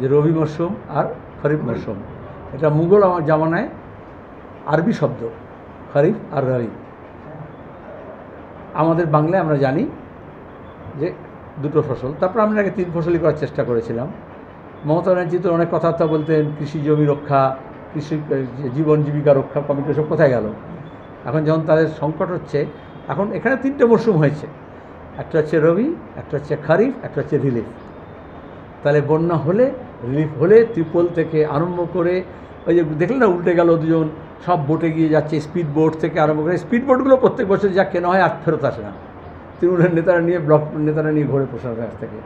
যে রবি মরশুম আর খরিফ মরশুম এটা মুঘল আমার জামানায় আরবি শব্দ, খরিফ আর রবি আমাদের বাংলায় আমরা জানি যে দুটো ফসল। তারপর আমরা আগে তিন ফসলই করার চেষ্টা করেছিলাম। মমতা ব্যানার্জি তো অনেক কথাবার্তা বলতেন, কৃষি জমি রক্ষা, কৃষি জীবন জীবিকা রক্ষা, কমিটি সব কোথায় গেল? এখন যখন তাদের সংকট হচ্ছে, এখন এখানে তিনটে মরশুম হয়েছে। একটা হচ্ছে রবি, একটা হচ্ছে খারিফ, একটা হচ্ছে রিলিফ। তাহলে বন্যা হলে রিলিফ হলে ত্রিপল থেকে আরম্ভ করে, ওই যে দেখলেন না, উল্টে গেল দুজন, সব বোটে গিয়ে যাচ্ছে স্পিড বোট থেকে আরম্ভ করে স্পিড বোটগুলো প্রত্যেক বছর যা কেনা হয় আর ফেরত আসে না। তৃণমূলের নেতারা নিয়ে, ব্লক নেতারা নিয়ে ঘোরে প্রশাসনের কাছ থেকে।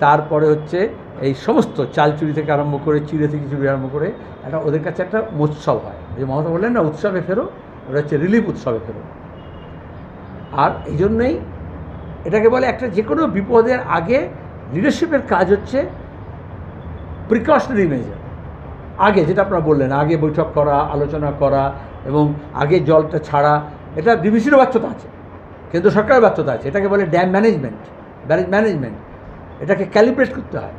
তারপরে হচ্ছে এই সমস্ত চাল চুরি থেকে আরম্ভ করে, চিড়ে থেকে চুরি আরম্ভ করে, একটা ওদের কাছে একটা উৎসব হয়। যে মমতা বললেন না, উৎসবে ফেরো, ওটা হচ্ছে রিলিফ উৎসবে ফেরো। আর এই জন্যই এটাকে বলে একটা যে কোনো বিপদের আগে লিডারশিপের কাজ হচ্ছে প্রিকশনারি মেজার আগে যেটা আপনারা বললেন, আগে বৈঠক করা, আলোচনা করা এবং আগে জলটা ছাড়া, এটা ডিবিসিরও ব্যর্থতা আছে। কেন্দ্র সরকারের ব্যর্থতা আছে। এটাকে বলে ড্যাম ম্যানেজমেন্ট ব্যারেজ ম্যানেজমেন্ট এটাকে ক্যালিব্রেট করতে হয়।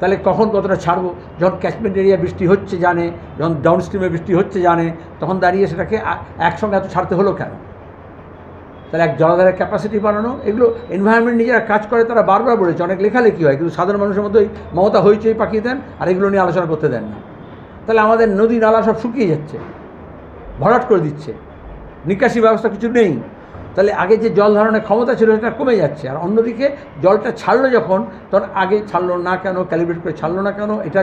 তাহলে কখন কতটা ছাড়বো? যখন ক্যাচমেন্ট এরিয়া বৃষ্টি হচ্ছে জানে, যখন ডাউন স্ট্রিমে বৃষ্টি হচ্ছে জানে, তখন দাঁড়িয়ে সেটাকে একসঙ্গে এত ছাড়তে হলো কেন? তাহলে এক জলাধারের ক্যাপাসিটি বানানো, এগুলো এনভায়রনমেন্ট নিজেরা কাজ করে, তারা বারবার বলেছে, অনেক লেখালেখি হয়, কিন্তু সাধারণ মানুষের মধ্যে ওই মমতা হইচই পাকিয়ে দেন আর এগুলো নিয়ে আলোচনা করতে দেন না। তাহলে আমাদের নদী নালা সব শুকিয়ে যাচ্ছে, ভরাট করে দিচ্ছে, নিকাশি ব্যবস্থা কিছু নেই। তাহলে আগে যে জল ধারণের ক্ষমতা ছিল সেটা কমে যাচ্ছে, আর অন্যদিকে জলটা ছাড়লো যখন, তখন আগে ছাড়লো না কেন ক্যালিব্রেট করে ছাড়লো না কেন, এটা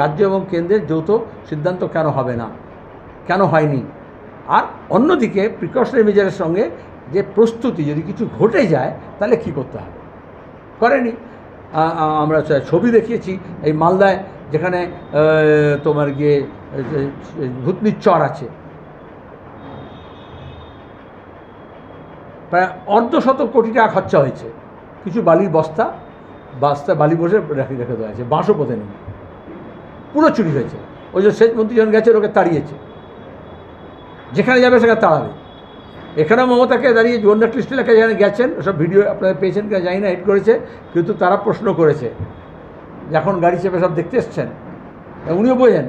রাজ্য এবং কেন্দ্রের যৌথ সিদ্ধান্ত কেন হবে না, কেন হয়নি? আর অন্যদিকে প্রিকশনারি মেজারের সঙ্গে যে প্রস্তুতি যদি কিছু ঘটে যায়, তাহলে কি করতে হবে? করেনি। আমরা ছবি দেখিয়েছি, এই মালদায় যেখানে তোমার গিয়ে ভূতনির চর আছে। প্রায় অর্ধশত কোটি টাকা খরচা হয়েছে। কিছু বালির বস্তা বস্তা, বালি বসে রেখে রেখে দেওয়া হয়েছে বাঁশও পোতে নেই। পুরো চুরি হয়েছে। ওই যে সেচ মন্ত্রী যখন গেছে, ওকে তাড়িয়েছে। যেখানে যাবে, সেখানে তাড়াবে। এখানেও মমতাকে দাঁড়িয়ে কৃষ্ণ এলাকায় যেখানে গেছেন, ওসব ভিডিও আপনারা পেয়েছেন কিনা জানি না এড করেছে, কিন্তু তারা প্রশ্ন করেছে। যখন গাড়ি চেপে সব দেখতে এসছেন উনিও বোঝেন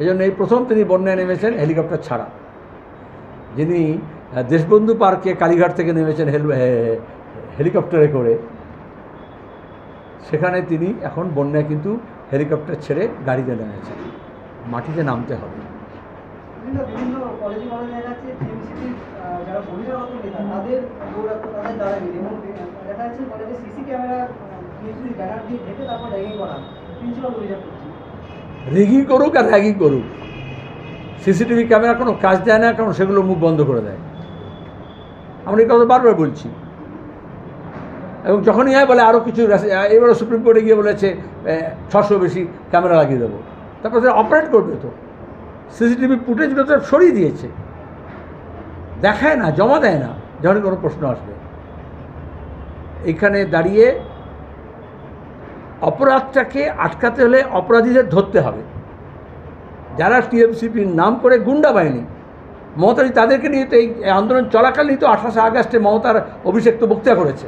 এই জন্য এই প্রথম তিনি বন্যায় নেমেছেন হেলিকপ্টার ছাড়া। যিনি দেশবন্ধু পার্কে কালীঘাট থেকে নেমেছেন হেল হেলিকপ্টারে করে, সেখানে তিনি এখন বন্যায় কিন্তু হেলিকপ্টার ছেড়ে গাড়িতে নেমেছেন। মাটিতে নামতে হবে। বিভিন্ন বিভিন্ন কলেজে যারা নেতা, তাদের তাদের এবং দেখা যাচ্ছে কলেজে সিসি ক্যামেরা ব্যানার দিয়ে ঢেকে তারপর র্যাগিং করা প্রিন্সিপাল অভিযোগ করছে। করুক আর র্যাগিং করুক। সিসিটিভি ক্যামেরা কোনো কাজ দেয় না, কারণ সেগুলো মুখ বন্ধ করে দেয়। আমরা এই কথা বারবার বলছি। এবং যখনই হয় বলে আরও কিছু এবারও সুপ্রিম কোর্টে গিয়ে বলেছে ছশো বেশি ক্যামেরা লাগিয়ে দেবো। তারপর অপারেট করবে তো। সিসিটিভি ফুটেজগুলো তো সরিয়ে দিয়েছে। দেখায় না, জমা দেয় না, যখন কোনো প্রশ্ন আসবে। এখানে দাঁড়িয়ে অপরাধটাকে আটকাতে হলে অপরাধীদের ধরতে হবে। যারা টিএমসিপির নাম করে গুন্ডা বাহিনী মমতাজি তাদেরকে নিয়ে তো এই আন্দোলন চলাকালীনই তো আঠাশে আগস্টে মমতার অভিষেক তো বক্তৃতা করেছে।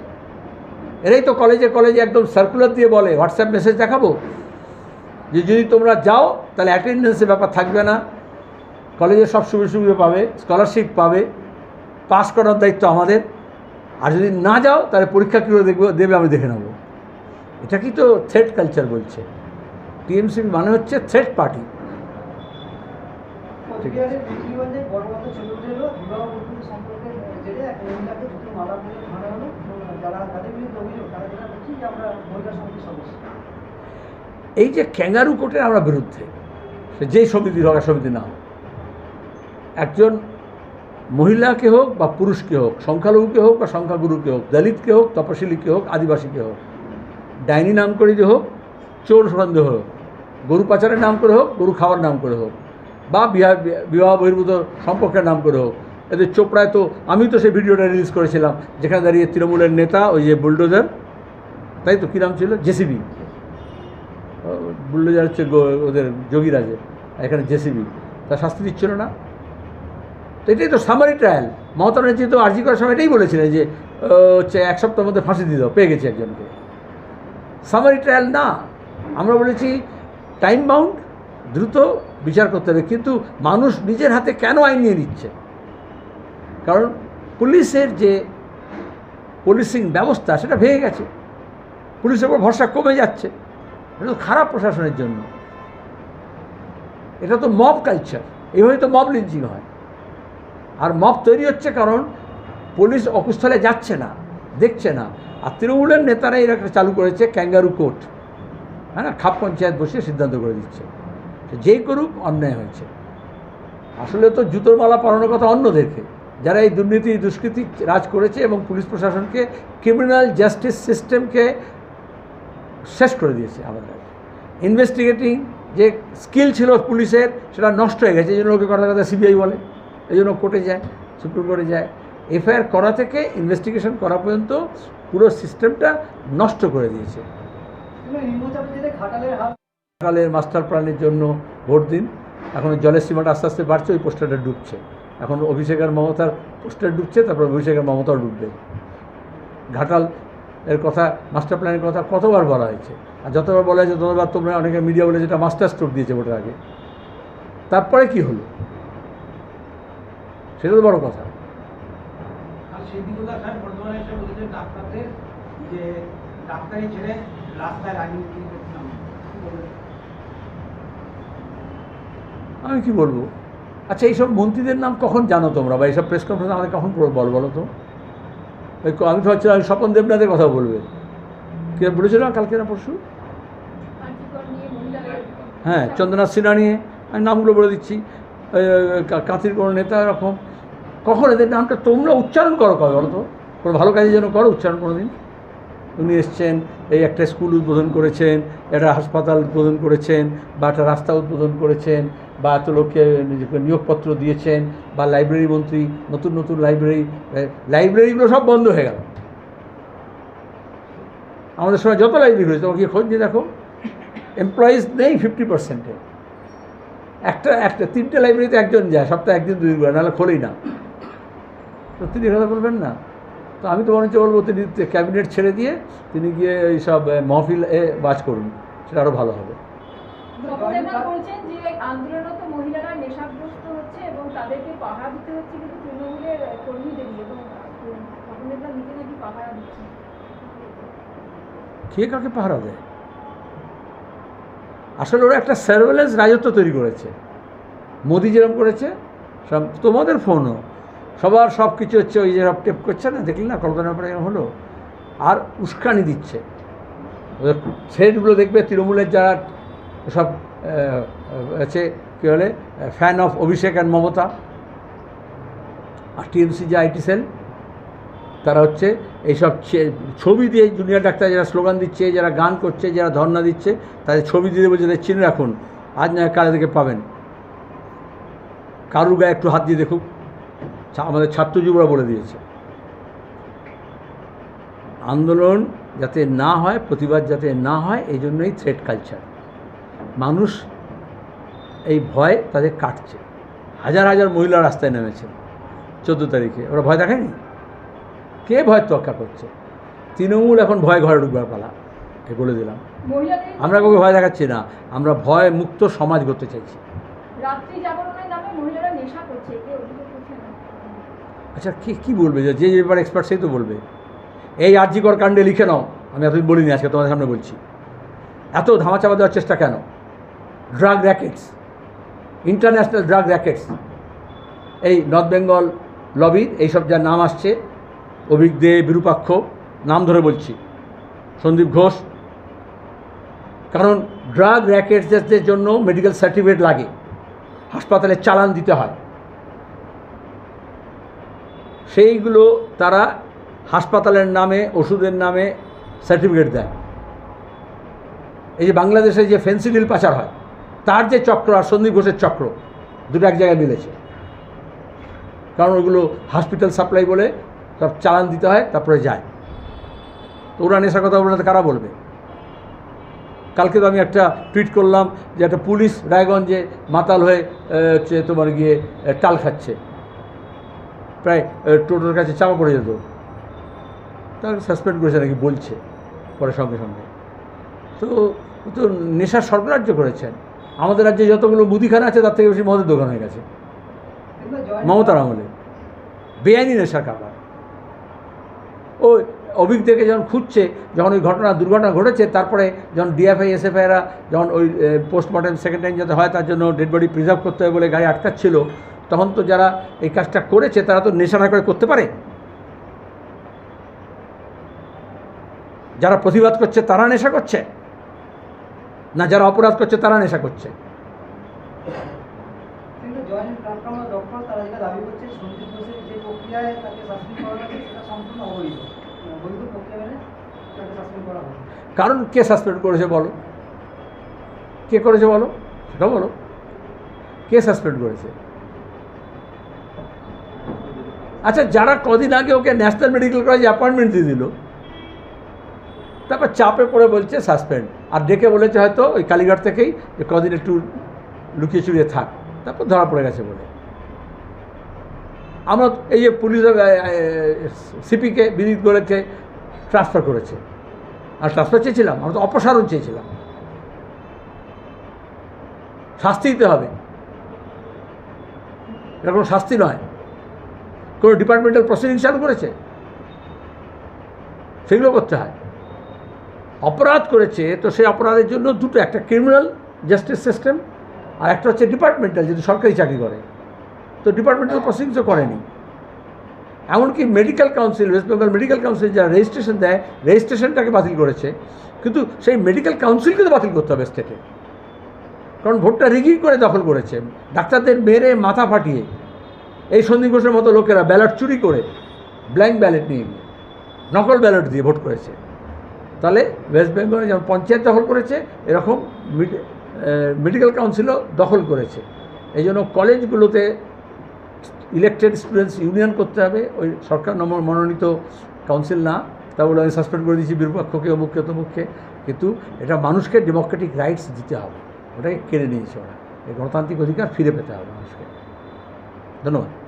এরাই তো কলেজে কলেজে একদম সার্কুলার দিয়ে বলে হোয়াটসঅ্যাপ মেসেজ দেখাবো। যে যদি তোমরা যাও তাহলে অ্যাটেন্ডেন্সের ব্যাপার থাকবে না। কলেজে সব সুবিধা সুবিধা পাবে স্কলারশিপ পাবে পাস করার দায়িত্ব আমাদের। আর যদি না যাও তাহলে পরীক্ষা কীভাবে দেখব দেবে আমি দেখে নেব। এটা কি তো থ্রেড কালচার বলছে। টিএমসি মানে হচ্ছে থ্রেড পার্টি যারা তাদের বিরুদ্ধে অভিযোগ তারা যেটা আমরা সদস্য। এই যে ক্যাঙ্গারু কোর্টের আমরা বিরুদ্ধে যেই সমিতি আর সমিতি না হোক, একজন মহিলাকে হোক বা পুরুষকে হোক, সংখ্যালঘুকে হোক বা সংখ্যাগুরুকে হোক, দলিতকে হোক, তপশিলীকে হোক, আদিবাসীকে হোক, ডাইনি নাম করে যে হোক, চোর সন্দেহ হোক, গরু পাচারের নাম করে হোক, গরু খাওয়ার নাম করে হোক, বা বিবাহ বিবাহ বহির্ভূত সম্পর্কের নাম করে হোক, এদের চোপড়ায় তো, আমি তো সেই ভিডিওটা রিলিজ করেছিলাম, যেখানে দাঁড়িয়ে তৃণমূলের নেতা ওই যে বুলডোজার তাই তো কী নাম ছিল? জেসিবি। বুল্ডোজার হচ্ছে ওদের যোগীরাজের এখানে জেসিবি তার শাস্তি দিচ্ছিল না। তো এটাই তো সামারি ট্রায়াল মমতা ব্যানার্জি তো আর্জি করার সময় এটাই বলেছিলেন যে হচ্ছে এক সপ্তাহের মধ্যে ফাঁসি দিয়ে দাও, পেয়ে গেছে একজনকে। সামারি ট্রায়াল না। আমরা বলেছি টাইম বাউন্ড দ্রুত বিচার করতে হবে। কিন্তু মানুষ নিজের হাতে কেন আইন নিয়ে নিচ্ছে? কারণ পুলিশের যে পুলিশিং ব্যবস্থা, সেটা ভেঙে গেছে। পুলিশের উপর ভরসা কমে যাচ্ছে। এটা তো খারাপ প্রশাসনের জন্য। এটা তো মব কালচার এইভাবে তো মব লিঞ্চিং হয়। আর মব তৈরি হচ্ছে কারণ পুলিশ অকুস্থলে যাচ্ছে না, দেখছে না। আর তৃণমূলের নেতারা এরা চালু করেছে ক্যাঙ্গারু কোর্ট। হ্যাঁ না খাপ পঞ্চায়েত বসে সিদ্ধান্ত করে দিচ্ছে। যেই করুক, অন্যায় হয়েছে। আসলে তো জুতোর মালা পরানোর কথা অন্যদেরকে। যারা এই দুর্নীতি, দুষ্কৃতি রাজ করেছে এবং পুলিশ প্রশাসনকে ক্রিমিনাল জাস্টিস সিস্টেমকে শেষ করে দিয়েছে আমাদের ইনভেস্টিগেটিং যে স্কিল ছিল পুলিশের সেটা নষ্ট হয়ে গেছে এই জন্য ওকে কথা কথা সিবিআই বলে এই জন্য কোর্টে যায় সুপ্রিম কোর্টে যায়। এফআইআর করা থেকে ইনভেস্টিগেশন করা পর্যন্ত পুরো সিস্টেমটা নষ্ট করে দিয়েছে। ঘাটালের মাস্টার প্ল্যানের জন্য ভোট দিন। এখন জলের সীমাটা আস্তে আস্তে বাড়ছে ওই পোস্টারটা ডুবছে। এখন অভিষেক আর মমতার পোস্টার ডুবছে তারপর অভিষেক আর মমতাও ডুববে। ঘাটাল এর কথা মাস্টার প্ল্যানের কথা কতবার বলা হয়েছে? আর যতবার বলা হয়েছে ততবার তোমরা অনেকে মিডিয়া বলে যেটা মাস্টার স্ট্রোক দিয়েছে ভোটের আগে। তারপরে কি হলো? সেটা তো বড় কথা? আমি কি বলব? আচ্ছা এইসব মন্ত্রীদের নাম কখন জানো তোমরা? বা এইসব প্রেস কনফারেন্স আমাদের কখন বলো বলো তো? ওই আমি ভাবছিলাম স্বপন দেবনাথের কথা বলবে। কে বলেছিল না কালকে না পরশু? হ্যাঁ চন্দ্রনাথ সিনহা নিয়ে আমি নামগুলো বলে দিচ্ছি। কাঁথির কোনো নেতা এরকম। কখন এদের নামটা তোমরা উচ্চারণ করো কবে বলো তো? কোনো ভালো কাজের জন্য করো উচ্চারণ কোনো দিন উনি এসছেন, এই একটা স্কুল উদ্বোধন করেছেন, একটা হাসপাতাল উদ্বোধন করেছেন, বা একটা রাস্তা উদ্বোধন করেছেন। বা এত লোককে নিয়োগপত্র দিয়েছেন বা লাইব্রেরি মন্ত্রী, নতুন নতুন লাইব্রেরি লাইব্রেরিগুলো সব বন্ধ হয়ে গেল। আমাদের সময় যত লাইব্রেরি হয়েছে তোমাকে খোঁজ নিয়ে দেখো? এমপ্লয়িজ নেই ফিফটি পার্সেন্টে একটা একটা, তিনটে লাইব্রেরিতে একজন যায়, সপ্তাহে একদিন দুই করে নাহলে খোলেই না। তো তিনি কথা বলবেন না। তো আমি তো বরঞ্চ বলব, তিনি ক্যাবিনেট ছেড়ে দিয়ে, তিনি গিয়ে এই সব মহফিল এ বাজ করুন, সেটা আরও ভালো হবে। বক্তব্য বলছেন যে আন্দোলনরত মহিলারা নেশাগ্রস্ত হচ্ছে এবং তাদেরকে পাহারা দিতে হচ্ছে কিন্তু তৃণমূলের কর্মীদেরই এবং নিজে নাকি পাহারা দিচ্ছে। কে কাকে পাহারা দেয়? আসলে ওরা একটা সার্ভেলেন্স রাজত্ব তৈরি করেছে। মোদি যেরকম করেছে, সব তোমাদের ফোনও সবার সব কিছু হচ্ছে ওই যে টেপ করছে না, দেখলি না? কল্পনা এরকম হলো। আর উস্কানি দিচ্ছে। ওদের থ্রেডগুলো দেখবে তৃণমূলের যারা সব আছে কী বলে fan of Abhishek and Mamata R TMC যে আইটি সেল তারা হচ্ছে এইসব ছবি দিয়ে জুনিয়র ডাক্তার যারা স্লোগান দিচ্ছে, যারা গান করছে, যারা ধর্ণা দিচ্ছে, তাদের ছবি দিয়ে বলছে চিনে রাখুন। আজ নয় কালে থেকে পাবেন। কারুর গায়ে একটু হাত দিয়ে দেখুক। আমাদের ছাত্র যুবরা বলে দিয়েছে। আন্দোলন যাতে না হয়, প্রতিবাদ যাতে না হয়, এই জন্যই থ্রেড কালচার মানুষ এই ভয় তাদের কাটছে। হাজার হাজার মহিলা রাস্তায় নেমেছে চোদ্দ তারিখে। ওরা ভয় দেখায়নি? কে ভয় তোয়াক্কা করছে? তৃণমূল এখন ভয় ঘরে ঢুকবার পালা। এ বলে দিলাম। আমরা কাউকে ভয় দেখাচ্ছি না। আমরা ভয় মুক্ত সমাজ করতে চাইছি। আচ্ছা কি কী বলবে? যে যে ব্যাপার এক্সপার্ট সেই তো বলবে। এই আর্যিকর কাণ্ডে লিখে নাও। আমি এতদিন বলিনি আজকে তোমাদের সামনে বলছি। এত ধামাচাপা দেওয়ার চেষ্টা কেন? Drug rackets international drug rackets এই নর্থ বেঙ্গল লবির এইসব যার নাম আসছে, অভিক দে, বিরূপাক্ষ, নাম ধরে বলছি, সন্দীপ ঘোষ। কারণ ড্রাগ র্যাকেটসদের জন্য মেডিকেল সার্টিফিকেট লাগে, হাসপাতালে চালান দিতে হয়। সেইগুলো তারা হাসপাতালের নামে, ওষুধের নামে সার্টিফিকেট দেয়। এই যে বাংলাদেশে যে ফেন্সিডিল পাচার হয় তার যে চক্র আর সন্দীপ ঘোষের চক্র, দুটো এক জায়গায় মিলেছে। কারণ ওগুলো হসপিটাল সাপ্লাই বলে সব চালান দিতে হয়, তারপরে যায়। তো ওরা নেশার কথা তো কারা বলবে? কালকে তো আমি একটা টুইট করলাম যে একটা পুলিশ রায়গঞ্জে মাতাল হয়ে হচ্ছে তোমার গিয়ে টাল খাচ্ছে। প্রায় টোটোর কাছে চাপা পড়ে যেত। তাকে সাসপেন্ড করেছে নাকি বলছে, পরে সঙ্গে সঙ্গে। তো তো নেশা সর্বরাজ্য করেছেন। আমাদের রাজ্যে যতগুলো মুদিখানা আছে, তার থেকে বেশি মদের দোকান হয়ে গেছে। মমতার আমলে। বেআইনি নেশার কারবার ও অভিক থেকে যখন খুঁজছে, যখন ওই ঘটনা, দুর্ঘটনা ঘটেছে, তারপরে যখন ডিএফআই এসএফআইরা যখন ওই পোস্টমর্টম সেকেন্ড টাইম যাতে হয়, তার জন্য ডেড বডি প্রিজার্ভ করতে হবে বলে গাড়ি আটকাচ্ছিল, তখন তো যারা এই কাজটা করেছে, তারা তো নেশা না করে করতে পারে। যারা প্রতিবাদ করছে, তারা নেশা করছে। না যারা অপরাধ করছে তারা নেশা করছে। মেনে হবে কারণ কে সাসপেন্ড করেছে বলো? কে করেছে বলো? সেটা বলো। কে সাসপেন্ড করেছে? আচ্ছা যারা কদিন আগে ওকে ন্যাশনাল মেডিকেল কলেজে অ্যাপয়েন্টমেন্ট দিয়ে দিল তারপর চাপে পড়ে বলছে সাসপেন্ড আর ডেকে বলেছে হয়তো ওই কালীঘাট থেকেই যে কদিন একটু লুকিয়ে চুরিয়ে থাক। তারপর ধরা পড়ে গেছে বলে। আমরা এই যে পুলিশ সিপিকে বিদিত করেছে ট্রান্সফার করেছে। আর ট্রান্সফার চেয়েছিলাম, আমরা তো অপসারণ চেয়েছিলাম। শাস্তি দিতে হবে। এটা কোনো শাস্তি নয়। কোনো ডিপার্টমেন্টাল প্রসিডিং চালু করেছে? সেগুলো করতে হয়। অপরাধ করেছে, তো সেই অপরাধের জন্য দুটো, একটা ক্রিমিনাল জাস্টিস সিস্টেম আর একটা হচ্ছে ডিপার্টমেন্টাল যদি সরকারি চাকরি করে। তো ডিপার্টমেন্টাল প্রসিডিংসও করেনি। এমনকি medical council west Bengal medical council যারা রেজিস্ট্রেশন দেয় রেজিস্ট্রেশনটাকে বাতিল করেছে। কিন্তু সেই মেডিকেল কাউন্সিলকে তো বাতিল করতে হবে স্টেটে কারণ ভোটটা রিগিং করে দখল করেছে। ডাক্তারদের মেরে মাথা ফাটিয়ে এই সন্দীপ ঘোষের মতো লোকেরা ব্যালট চুরি করে ব্ল্যাঙ্ক ব্যালট নিয়ে নকল ব্যালট দিয়ে ভোট করেছে। তাহলে ওয়েস্ট বেঙ্গলে যেমন পঞ্চায়েত দখল করেছে, এরকম মেডিকেল কাউন্সিলও দখল করেছে। এই জন্য কলেজগুলোতে ইলেকটেড স্টুডেন্টস ইউনিয়ন করতে হবে, ওই সরকার নম- মনোনীত কাউন্সিল না, তা বলে আমি সাসপেন্ড করে দিয়েছি বিরূপাক্ষকে অমুককে, তমুককে, কিন্তু এটা মানুষকে ডেমোক্রেটিক রাইটস দিতে হবে। ওটাকে কেড়ে নিয়েছে ওরা। এই গণতান্ত্রিক অধিকার ফিরে পেতে হবে মানুষকে। ধন্যবাদ।